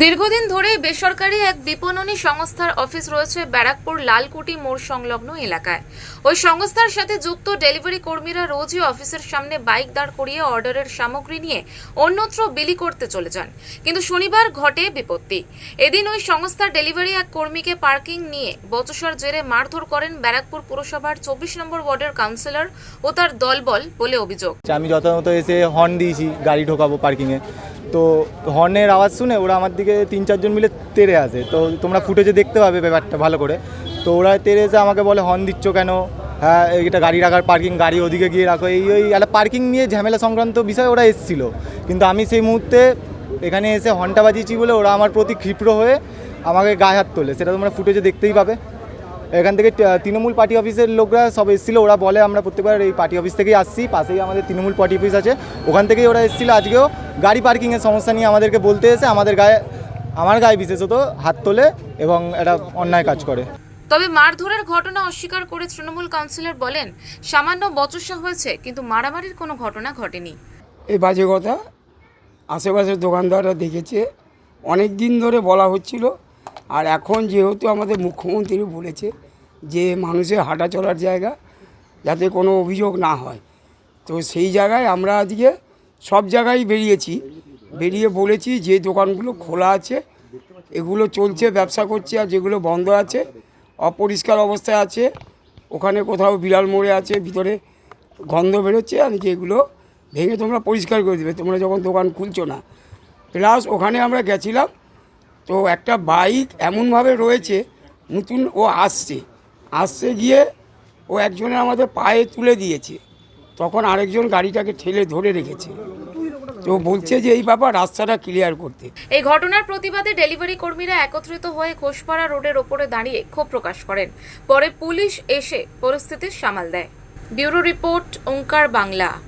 দীর্ঘদিন ধরেই বেসরকারি এক বিপণনী সংস্থার অফিস রয়েছে ব্যারাকপুর লালকুটি মোড় সংলগ্ন এলাকায়। ওই সংস্থার সাথে যুক্ত ডেলিভারি কর্মীরা রোজই অফিসের সামনে বাইক দাঁড় করিয়ে অর্ডারের সামগ্রী নিয়ে অন্যত্র বিলি করতে চলে যান। কিন্তু শনিবার ঘটে বিপত্তি। এদিন ওই সংস্থার ডেলিভারি এক কর্মীকে পার্কিং নিয়ে বচসার জেরে মারধর করেন ব্যারাকপুর পুরসভার চব্বিশ নম্বর ওয়ার্ডের কাউন্সিলর ও তার দলবল বলে অভিযোগ। আমি যথাযথ এসে হর্ন দিয়েছি, গাড়ি ঢোকাবো পার্কিংয়ে তো হর্নের আওয়াজ শুনে ওরা আমার দিকে তিন চারজন মিলে তেড়ে আসে। তো তোমরা ফুটেজে দেখতে পাবে ব্যাপারটা ভালো করে। তো ওরা তেড়ে এসে আমাকে বলে হর্ন দিচ্ছ কেন? হ্যাঁ এটা গাড়ি রাখার পার্কিং গাড়ি ওদিকে গিয়ে রাখো। এই ওই একটা পার্কিং নিয়ে ঝামেলা সংক্রান্ত বিষয়ে ওরা এসেছিল। কিন্তু আমি সেই মুহূর্তে এখানে এসে হর্নটা বাজিয়েছি বলে ওরা আমার প্রতি ক্ষিপ্র হয়ে আমাকে গায়ে হাত তোলে। সেটা তোমরা ফুটেজে দেখতেই পাবে। এখান থেকে তৃণমূল পার্টি অফিসের লোকরা সব এসেছিল ওরা বলে আমরা প্রত্যেকবার এই পার্টি অফিস থেকেই আসছি পাশেই আমাদের তৃণমূল পার্টি অফিস আছে। ওখান থেকেই ওরা এসেছিল আজকেও। গাড়ি পার্কিংয়ের সমস্যা নিয়ে আমাদেরকে বলতে এসে আমাদের গায়ে আমার গায়ে বিশেষত হাত তোলে এবং এটা অন্যায় কাজ করে। তবে মারধরের ঘটনা অস্বীকার করে তৃণমূল কাউন্সিলর বলেন সামান্য বচসা হয়েছে কিন্তু মারামারির কোনো ঘটনা ঘটেনি। এই বাজে কথা। আশেপাশের দোকানদাররা দেখেছে। অনেক দিন ধরে বলা হচ্ছিল আর এখন যেহেতু আমাদের মুখ্যমন্ত্রী বলেছে যে মানুষের হাঁটা চলার জায়গা যাতে কোনো অভিযোগ না হয়। তো সেই জায়গায় আমরা আজকে সব জায়গায় বেরিয়েছি। বেরিয়ে বলেছি যে দোকানগুলো খোলা আছে, এগুলো চলছে, ব্যবসা করছে আর যেগুলো বন্ধ আছে, অপরিষ্কার অবস্থায় আছে, ওখানে কোথাও বিড়াল মোড়ে আছে, ভিতরে গন্ধ বেরোচ্ছে আর যেগুলো ভেঙে তোমরা পরিষ্কার করে দেবে, তোমরা যখন দোকান খুলছো না। প্লাস ওখানে আমরা গেছিলাম তো একটা বাইক এমনভাবে রয়েছে, নতুন ও আসছে। আসছে গিয়ে ও একজনের আমাদের পায়ে তুলে দিয়েছে। তখন আরেকজন গাড়িটাকে ঠেলে ধরে রেখেছে। তো বলছে যে এই ব্যাপার রাস্তাটা ক্লিয়ার করতে। এই ঘটনার প্রতিবাদে ডেলিভারি কর্মীরা একত্রিত হয়ে ঘোষপাড়া রোডের ওপরে দাঁড়িয়ে ক্ষোভ প্রকাশ করেন। পরে পুলিশ এসে পরিস্থিতির সামাল দেয়। Bureau report, Onkar Bangla.